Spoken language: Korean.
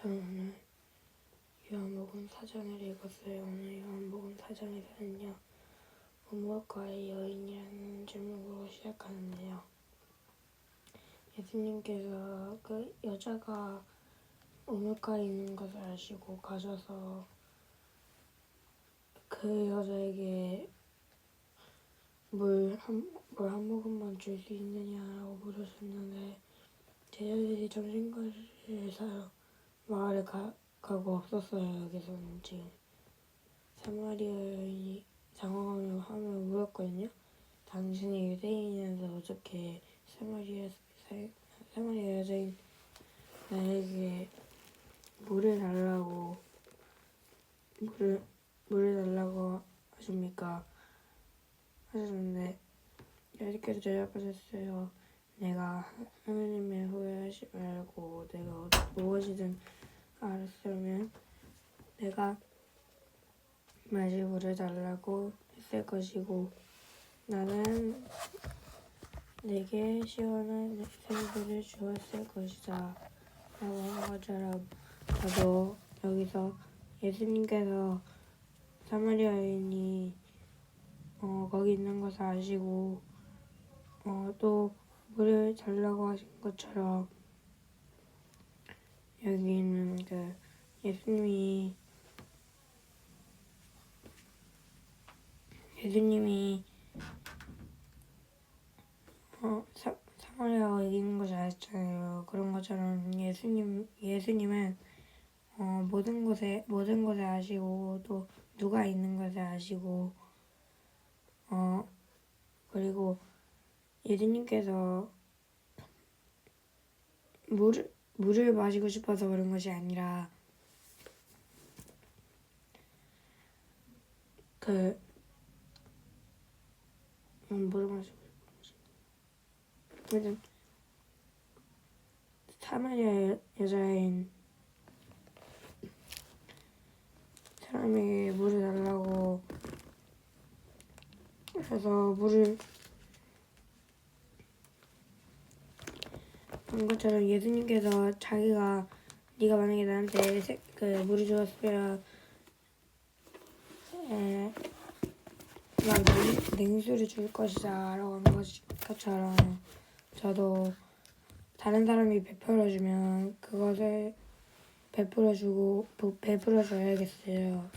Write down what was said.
저는 오늘 요한복음 사장을 읽었어요. 오늘 요한복음 사장에서는요. 무엇과의 여인이라는 제목으로 시작하는데요. 예수님께서 그 여자가 우물가에 있는 것을 아시고 가셔서 그 여자에게 물 한, 물한 모금만 줄 수 있느냐라고 물으셨는데 제자들이 점심거리를 사러 마을에 가, 가고 없었어요. 여기서는 지금 사마리아인이 상황을 하며 물었거든요. 당신이 유대인이라서 어떻게 사마리아 사- 사마리아 여자인 나에게 물을 달라고 물을 물을 달라고 하십니까? 하셨는데 예수께서 대답하셨어요. 내가 하나님의 후회하지 말고 내가 무엇이든 알았으면 내가 물을 달라고 했을 것이고 나는 내게 시원한 생수를 주었을 것이다. 라고 한 것처럼 저도 여기서 예수님께서 사마리아 인이 어, 거기 있는 것을 아시고 어, 또 물을 달라고 하신 것처럼 여기는 그 예수님이 예수님이 어, 사, 사마리아가 이기는 것을 아셨잖아요. 그런 것처럼 예수님 예수님은 어, 모든 것에 모든 것을 아시고 또 누가 있는 것을 아시고 어 그리고 예수님께서 물을 물을 마시고 싶어서 그런 것이 아니라 그 음, 물을 마시고 것이 사마리아 여- 여자인 사람에게 물을 달라고 해서 물을 한 것처럼 예수님께서 자기가 네가 만약에 나한테 세- 그 물을 주었으면 에, 막 냉- 냉수를 줄 것이다 라고 한 것- 것처럼 저도 다른 사람이 베풀어주면 그것을 베풀어주고 베풀어줘야겠어요.